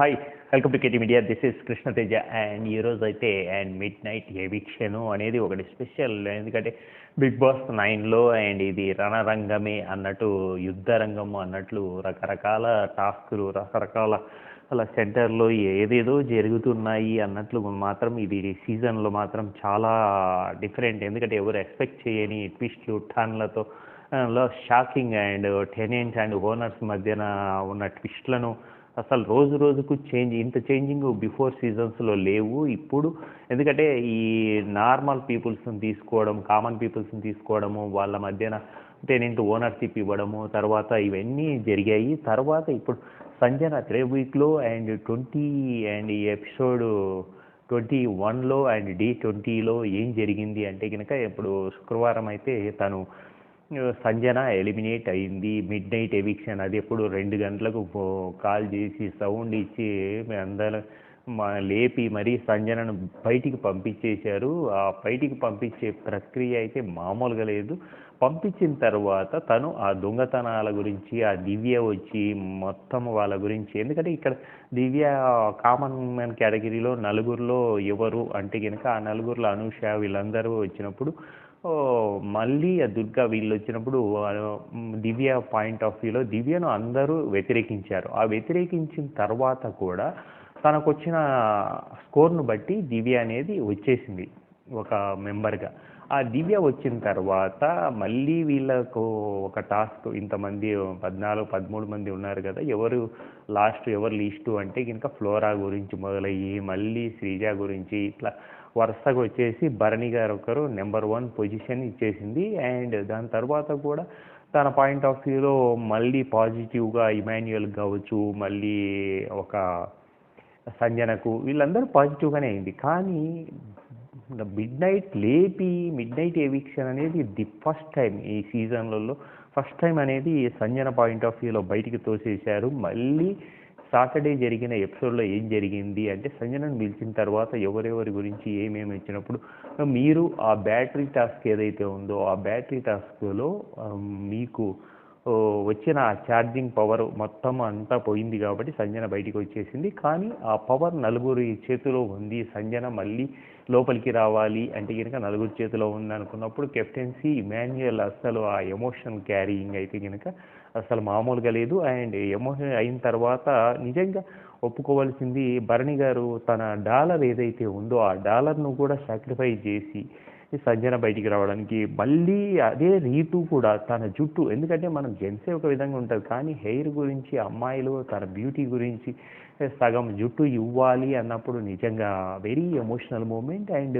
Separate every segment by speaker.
Speaker 1: Hi welcome to KT media this is Krishnateja and ఈరోజు అయితే and mid night ఎవిక్షను అనేది ఒకటి స్పెషల్ ఎందుకంటే బిగ్ బాస్ నైన్లో అండ్ ఇది రణరంగమే అన్నట్టు యుద్ధ రంగము అన్నట్లు రకరకాల టాస్కులు రకరకాల అలా సెంటర్లో ఏదేదో జరుగుతున్నాయి అన్నట్లు మాత్రం ఇది సీజన్లో మాత్రం చాలా డిఫరెంట్ ఎందుకంటే ఎవరు ఎక్స్పెక్ట్ చేయని ట్విస్ట్లు టర్న్లతో uh, లో shocking and tenants and owners మధ్యన ఉన్న ట్విస్ట్లను అసలు రోజు రోజుకు చేంజ్ ఇంత చేంజింగ్ బిఫోర్ సీజన్స్లో లేవు. ఇప్పుడు ఎందుకంటే ఈ నార్మల్ పీపుల్స్ని తీసుకోవడం కామన్ పీపుల్స్ని తీసుకోవడము వాళ్ళ మధ్యన టెనెంట్ ఓనర్షిప్ ఇవ్వడము తర్వాత ఇవన్నీ జరిగాయి. తర్వాత ఇప్పుడు సంజన త్రే వీక్లో అండ్ ట్వంటీ అండ్ ఈ ఎపిసోడ్ ట్వంటీ వన్లో అండ్ డి ట్వంటీలో ఏం జరిగింది అంటే కనుక ఇప్పుడు శుక్రవారం అయితే తను సంజన ఎలిమినేట్ అయింది. మిడ్ నైట్ ఎవిక్షన్ అది ఎప్పుడు రెండు గంటలకు కాల్ చేసి సౌండ్ ఇచ్చి అందరం మా లేపి మరీ సంజనను బయటికి పంపించేశారు. ఆ బయటికి పంపించే ప్రక్రియ అయితే మామూలుగా లేదు. పంపించిన తర్వాత తను ఆ దొంగతనాల గురించి ఆ దివ్య వచ్చి మొత్తం వాళ్ళ గురించి ఎందుకంటే ఇక్కడ దివ్య కామన్ మ్యాన్ కేటగిరీలో నలుగురిలో ఎవరు అంటే కనుక ఆ నలుగురిలో అనూష వీళ్ళందరూ వచ్చినప్పుడు మళ్ళీ ఆ దుర్గా వీళ్ళు వచ్చినప్పుడు దివ్య పాయింట్ ఆఫ్ వ్యూలో దివ్యను అందరూ వ్యతిరేకించారు. ఆ వ్యతిరేకించిన తర్వాత కూడా తనకు వచ్చిన స్కోర్ను బట్టి దివ్య అనేది వచ్చేసింది ఒక మెంబర్గా. ఆ దివ్య వచ్చిన తర్వాత మళ్ళీ వీళ్ళకు ఒక టాస్క్ ఇంతమంది పద్నాలుగు పదమూడు మంది ఉన్నారు కదా ఎవరు లాస్ట్ ఎవరు లీస్టు అంటే ఇంకా ఫ్లోరా గురించి మొదలయ్యి మళ్ళీ శ్రీజ గురించి ఇట్లా వరుసగా వచ్చేసి భరణి గారు ఒకరు నెంబర్ వన్ పొజిషన్ ఇచ్చేసింది. అండ్ దాని తర్వాత కూడా తన పాయింట్ ఆఫ్ వ్యూలో మళ్ళీ పాజిటివ్గా ఇమాన్యుయల్ కావచ్చు మళ్ళీ ఒక సంజనకు వీళ్ళందరూ పాజిటివ్గానే అయింది. కానీ మిడ్ నైట్ లేపి మిడ్ నైట్ ఎవిక్షన్ అనేది ది ఫస్ట్ టైం ఈ సీజన్లలో ఫస్ట్ టైం అనేది సంజన పాయింట్ ఆఫ్ వ్యూలో బయటికి తోసేశారు. మళ్ళీ సాటర్డే జరిగిన ఎపిసోడ్లో ఏం జరిగింది అంటే సంజనను పిలిచిన తర్వాత ఎవరెవరి గురించి ఏమేమి ఇచ్చినప్పుడు మీరు ఆ బ్యాటరీ టాస్క్ ఏదైతే ఉందో ఆ బ్యాటరీ టాస్క్లో మీకు వచ్చిన ఆ ఛార్జింగ్ పవర్ మొత్తం అంతా పోయింది కాబట్టి సంజన బయటికి వచ్చేసింది. కానీ ఆ పవర్ నలుగురి చేతిలో ఉంది. సంజన మళ్ళీ లోపలికి రావాలి అంటే కనుక నలుగురి చేతిలో ఉంది అనుకున్నప్పుడు కెప్టెన్సీ ఇమాన్యుయల్ అసలు ఆ ఎమోషన్ క్యారీయింగ్ అయితే కనుక అసలు మామూలుగా లేదు. అండ్ ఎమోషన్ అయిన తర్వాత నిజంగా ఒప్పుకోవాల్సింది భరణి గారు తన డాలర్ ఏదైతే ఉందో ఆ డాలర్ను కూడా సాక్రిఫైస్ చేసి సంజన బయటికి రావడానికి మళ్ళీ అదే రీతు కూడా తన జుట్టు. ఎందుకంటే మనం జెంట్సే ఒక విధంగా ఉంటుంది కానీ హెయిర్ గురించి అమ్మాయిలు తన బ్యూటీ గురించి సగం జుట్టు ఇవ్వాలి అన్నప్పుడు నిజంగా వెరీ ఎమోషనల్ మూమెంట్ అండ్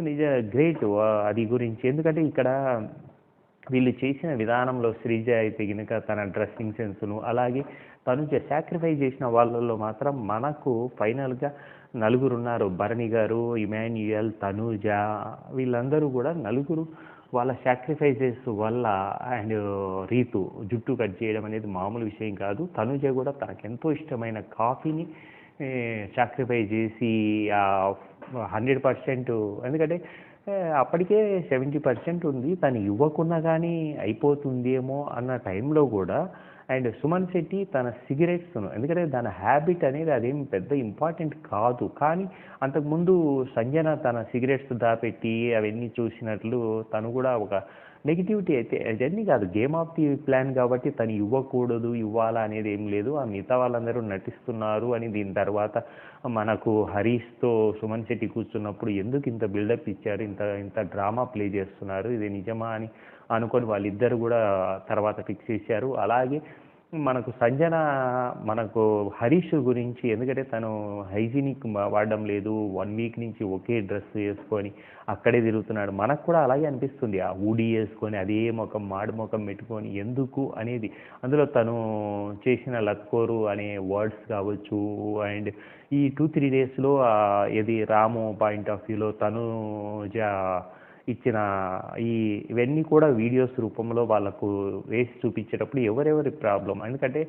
Speaker 1: నిజ గ్రేట్ అది గురించి. ఎందుకంటే ఇక్కడ వీళ్ళు చేసిన విధానంలో శ్రీజ అయితే కనుక తన డ్రెస్సింగ్ సెన్స్ను అలాగే తను సాక్రిఫైస్ చేసిన వాళ్ళల్లో మాత్రం మనకు ఫైనల్గా నలుగురు ఉన్నారు. భరణి గారు ఇమాన్యుయల్ తనూజ వీళ్ళందరూ కూడా నలుగురు వాళ్ళ సాక్రిఫైసెస్ వల్ల అండ్ రీతు జుట్టు కట్ చేయడం అనేది మామూలు విషయం కాదు. తనుజ కూడా తనకెంతో ఇష్టమైన కాఫీని సాక్రిఫైస్ చేసి హండ్రెడ్ పర్సెంట్. ఎందుకంటే అప్పటికే సెవెంటీ పర్సెంట్ ఉంది. తను ఇవ్వకున్నా కానీ అయిపోతుందేమో అన్న టైంలో కూడా అండ్ సుమన్ శెట్టి తన సిగరెట్స్ ఎందుకంటే దాని హ్యాబిట్ అనేది అదేం పెద్ద ఇంపార్టెంట్ కాదు. కానీ అంతకుముందు సంజన తన సిగరెట్స్ దాపెట్టి అవన్నీ చూసినట్లు తను కూడా ఒక నెగిటివిటీ అయితే అదన్నీ కాదు. గేమ్ ఆఫ్ ది ప్లాన్ కాబట్టి తను ఇవ్వకూడదు ఇవ్వాలా అనేది ఏం లేదు. ఆ మిగతా వాళ్ళందరూ నటిస్తున్నారు అని దీని తర్వాత మనకు హరీష్తో సుమన్ శెట్టి కూర్చున్నప్పుడు ఎందుకు ఇంత బిల్డప్ ఇచ్చారు ఇంత ఇంత డ్రామా ప్లే చేస్తున్నారు ఇది నిజమా అని అనుకొని వాళ్ళిద్దరు కూడా తర్వాత ఫిక్స్ చేశారు. అలాగే మనకు సంజన మనకు హరీష్ గురించి ఎందుకంటే తను హైజీనిక్ వాడడం లేదు. వన్ వీక్ నుంచి ఒకే డ్రెస్ వేసుకొని అక్కడే తిరుగుతున్నాడు. మనకు కూడా అలాగే అనిపిస్తుంది. ఆ ఊడి వేసుకొని అదే ముఖం మాడి ముఖం పెట్టుకొని ఎందుకు అనేది. అందులో తను చేసిన లక్కోరు అనే వర్డ్స్ కావచ్చు అండ్ ఈ టూ త్రీ డేస్లో ఇది రాము పాయింట్ ఆఫ్ వ్యూలో తను ఇచ్చిన ఈ ఇవన్నీ కూడా వీడియోస్ రూపంలో వాళ్ళకు వేసి చూపించేటప్పుడు ఎవరెవరి ప్రాబ్లం. ఎందుకంటే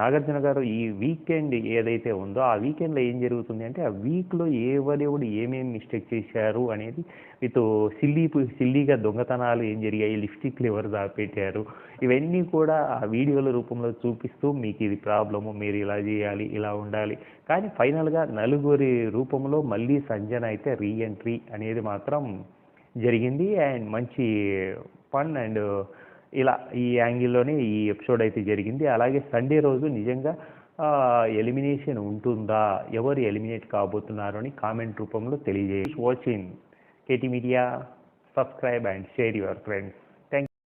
Speaker 1: నాగార్జున గారు ఈ వీకెండ్ ఏదైతే ఉందో ఆ వీకెండ్లో ఏం జరుగుతుంది అంటే ఆ వీక్లో ఎవరెవడు ఏమేమి మిస్టేక్ చేశారు అనేది విత్ సిల్లీ సిల్లీగా దొంగతనాలు ఏం జరిగాయి లిప్స్టిక్లు ఎవరు దాపెట్టారు ఇవన్నీ కూడా ఆ వీడియోల రూపంలో చూపిస్తూ మీకు ఇది ప్రాబ్లము మీరు ఇలా చేయాలి ఇలా ఉండాలి. కానీ ఫైనల్గా నలుగురి రూపంలో మళ్ళీ సంజన అయితే రీఎంట్రీ అనేది మాత్రం జరిగింది. అండ్ మంచి ఫన్ అండ్ ఇలా ఈ యాంగిల్లోనే ఈ ఎపిసోడ్ అయితే జరిగింది. అలాగే సండే రోజు నిజంగా ఎలిమినేషన్ ఉంటుందా? ఎవరు ఎలిమినేట్ కాబోతున్నారు అని కామెంట్ రూపంలో తెలియజేసి watching KT media subscribe and share your friends